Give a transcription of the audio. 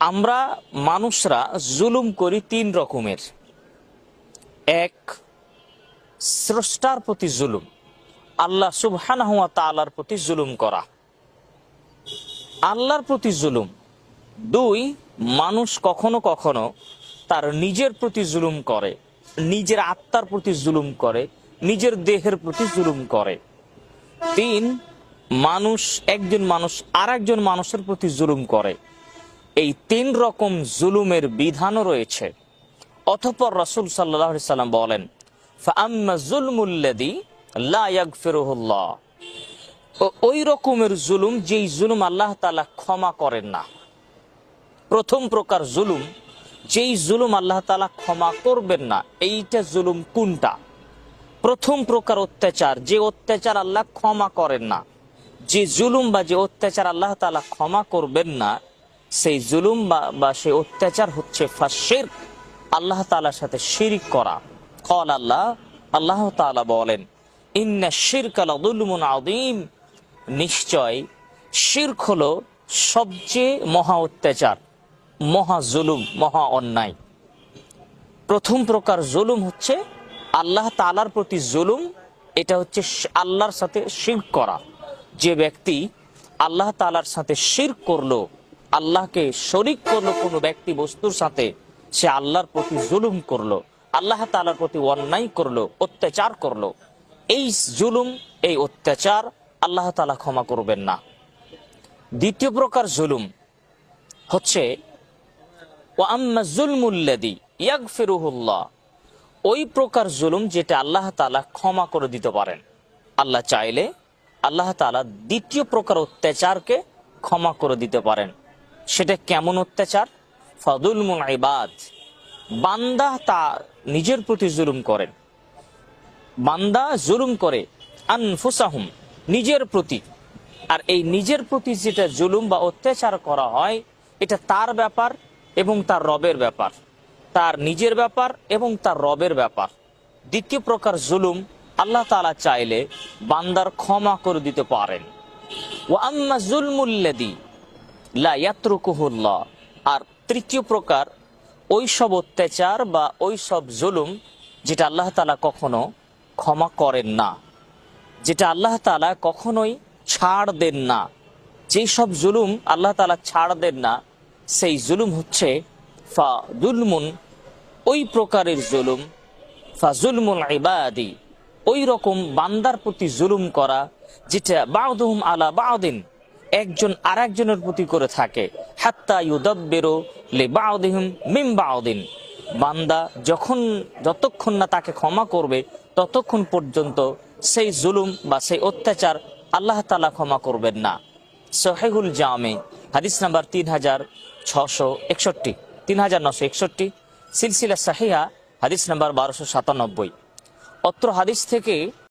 আমরা মানুষরা জুলুম করি তিন রকমের। এক, স্রষ্টার প্রতি জুলুম। আল্লাহ সুবহানাহু ওয়া তাআলার প্রতি জুলুম করা। আল্লাহর প্রতি জুলুম। দুই, মানুষ কখনো কখনো তার নিজের প্রতি জুলুম করে, নিজের আত্মার প্রতি জুলুম করে, নিজের দেহের প্রতি জুলুম করে। তিন, মানুষ একজন মানুষ আর মানুষের প্রতি জুলুম করে। এই তিন রকম জুলুমের বিধানও রয়েছে। অতঃপর রসুল সাল্লাম বলেন ওই রকমের জুলুম যেই জুলুম আল্লাহ তালা ক্ষমা করেন না। প্রথম প্রকার জুলুম, যেই জুলুম আল্লাহ তালা ক্ষমা করবেন না, এইটা জুলুম কোনটা? প্রথম প্রকার অত্যাচার, যে অত্যাচার আল্লাহ ক্ষমা করেন না, যে জুলুম বা যে অত্যাচার আল্লাহ তাআলা ক্ষমা করবেন না সেই জুলুম বা সেই অত্যাচার হচ্ছে ফাশের। আল্লাহ তালার সাথে শিরিক করা। কল আল্লাহ আল্লাহ তাআলা বলেন, ইন্না শিরকা লাযুলমুন আযীম। নিশ্চয়, শিরক হলো সবচেয়ে মহা অত্যাচার, মহা জুলুম, মহা অন্যায়। প্রথম প্রকার জুলুম হচ্ছে আল্লাহ তালার প্রতি জুলুম, এটা হচ্ছে আল্লাহর সাথে শির করা। যে ব্যক্তি আল্লাহ তালার সাথে শির করল আল্লাহকে শরিক করল কোনো ব্যক্তি বস্তুর সাথে, সে আল্লাহর প্রতি জুলুম করল, আল্লাহ তালার প্রতি অন্যায় করল, অত্যাচার করল। এই জুলুম, এই অত্যাচার আল্লাহ তালা ক্ষমা করবেন না। দ্বিতীয় প্রকার জুলুম হচ্ছে ওই প্রকার জুলুম যেটা আল্লাহ তাআলা ক্ষমা করে দিতে পারেন। আল্লাহ চাইলে আল্লাহ তাআলা দ্বিতীয় প্রকার অত্যাচারকে ক্ষমা করে দিতে পারেন। সেটা কেমন অত্যাচার? ফাদুল ইবাদ। বান্দা তা নিজের প্রতি জুলুম করেন বান্দা জুলুম করে আনফুসাহুম, নিজের প্রতি। আর এই নিজের প্রতি যেটা জুলুম বা অত্যাচার করা হয়, এটা তার ব্যাপার এবং তার রবের ব্যাপার। তার নিজের ব্যাপার এবং তার রবের ব্যাপার। দ্বিতীয় প্রকার জুলুম আল্লাহ তালা চাইলে বান্দার ক্ষমা করে দিতে পারেন। ও আম্মা জুলমুল্লাদি লা ইয়াতরুকুহুল্লাহ। আর তৃতীয় প্রকার ওই সব অত্যাচার বা ওই সব জুলুম যেটা আল্লাহ তালা কখনো ক্ষমা করেন না। যেটা আল্লাহ তালা কখনোই ছাড় দেন না। যেই সব জুলুম আল্লাহ তালা ছাড় দেন না, সেই জুলুম হচ্ছে ফা জুলমুন, ওই প্রকারের জুলুম। ফা জুলমুল ইবাদি ওই রকম বান্দার প্রতি জুলুম করা, যেটা বাউদুহুম আলা বাউদিন একজন আরেকজনের প্রতি করে থাকে। হাত্তা ইউদাব্বিরু লি মিম বাউদিন বান্দা যখন যতক্ষণ না তাকে ক্ষমা করবে, ততক্ষণ পর্যন্ত সেই জুলুম বা সেই অত্যাচার আল্লাহ তালা ক্ষমা করবেন না। সোহেগুল জামে, হাদিস নাম্বার তিন হাজার ছশো একষট্টি। তিন হাজার নশো একষট্টি, সিলসিলা সাহিয়া হাদিস নাম্বার বারোশো সাতানব্বই। অত্র হাদিস থেকে